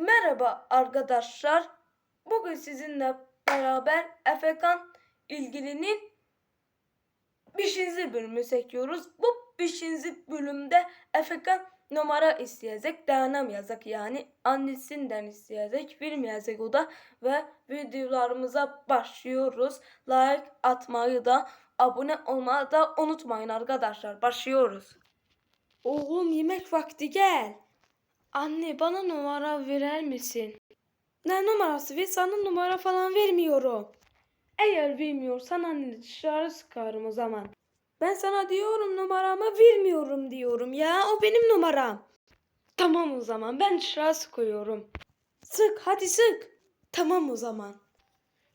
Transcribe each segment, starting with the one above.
Merhaba arkadaşlar. Bugün sizinle beraber Efekan ilgilinin 5. bölümü çekiyoruz. Bu 5. bölümde Efekan numara isteyecek, dayanamayacak yani annesinden isteyecek, bilmeyecek o da ve videolarımıza başlıyoruz. Like atmayı da abone olmayı da unutmayın arkadaşlar. Başlıyoruz. Oğlum yemek vakti gel. Anne bana numara verer misin? Ne numarası ve sana numara falan vermiyorum. Eğer vermiyorsan anneni dışarı sıkarım o zaman. Ben sana diyorum numaramı vermiyorum diyorum ya o benim numaram. Tamam o zaman ben dışarı sıkıyorum. Sık hadi sık. Tamam o zaman.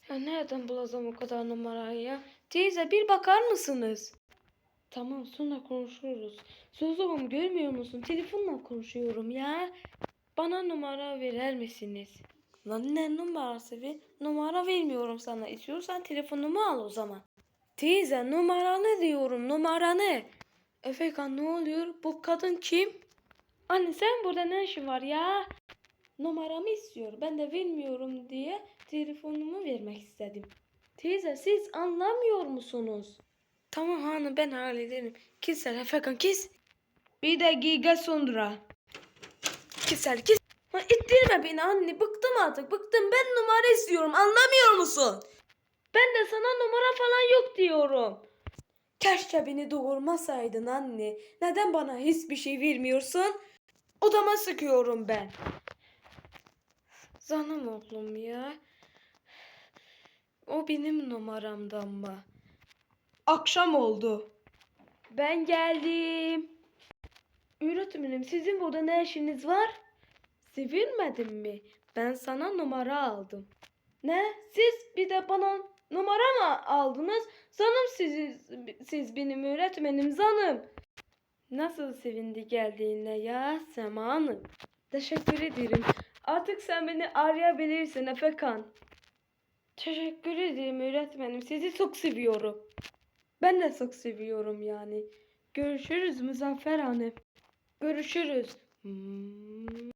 Ya nereden bulacağım o kadar numarayı ya? Teyze bir bakar mısınız? Tamam sonra konuşuruz. Söz oğlum görmüyor musun? Telefonla konuşuyorum ya. Bana numara verer misiniz? Lan ne numarası ve numara vermiyorum sana. İstiyorsan telefonumu al o zaman. Teyze numaranı diyorum numaranı. Efekan ne oluyor? Bu kadın kim? Anne sen burada ne işin var ya? Numaramı istiyor. Ben de vermiyorum diye telefonumu vermek istedim. Teyze siz anlamıyor musunuz? Tamam hanım ben hallederim. Keser Efekan kes. Bir dakika sonra. Keser kes. Ha, ittirme beni anne. Bıktım artık bıktım. Ben numara istiyorum. Anlamıyor musun? Ben de sana numara falan yok diyorum. Keşke beni doğurmasaydın anne. Neden bana hiçbir şey vermiyorsun? Odama sıkıyorum ben. Canım oğlum ya. O benim numaramdan mı? Akşam oldu. Ben geldim. Öğretmenim sizin burada ne işiniz var? Sevilmedin mi? Ben sana numara aldım. Ne? Siz bir de bana numara mı aldınız? Zanım siz, siz benim öğretmenim zanım. Nasıl sevindi geldiğine ya Sema Hanım? Teşekkür ederim. Artık sen beni arayabilirsin Efekan. Teşekkür ederim öğretmenim. Sizi çok seviyorum. Ben de çok seviyorum yani. Görüşürüz Muzaffer Hanım. Görüşürüz. Hmm.